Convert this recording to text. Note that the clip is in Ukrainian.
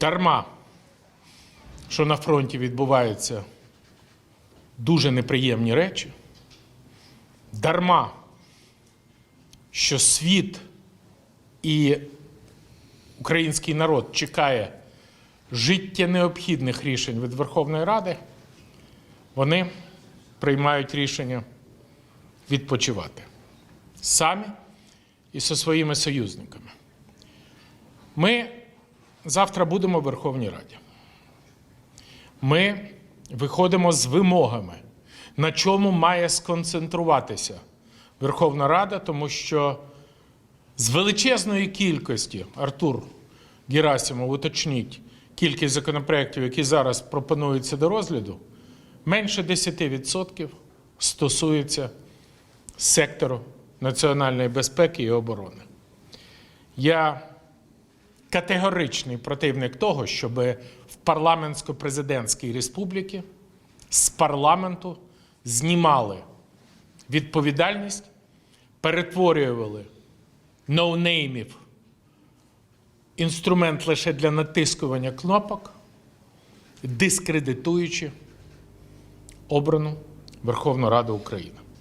Дарма, що на фронті відбуваються дуже неприємні речі. Дарма, що світ і український народ чекає життя необхідних рішень від Верховної Ради, вони приймають рішення відпочивати самі і зі своїми союзниками. Ми завтра будемо в Верховній Раді. Ми виходимо з вимогами, на чому має сконцентруватися Верховна Рада, тому що з величезної кількості Артур Герасимов, уточніть кількість законопроєктів, які зараз пропонуються до розгляду, менше 10% стосується сектору національної безпеки і оборони. Я категоричний противник того, щоб в парламентсько-президентській республіці з парламенту знімали відповідальність, перетворювали ноунеймів інструмент лише для натискування кнопок, дискредитуючи обрану Верховну Раду України.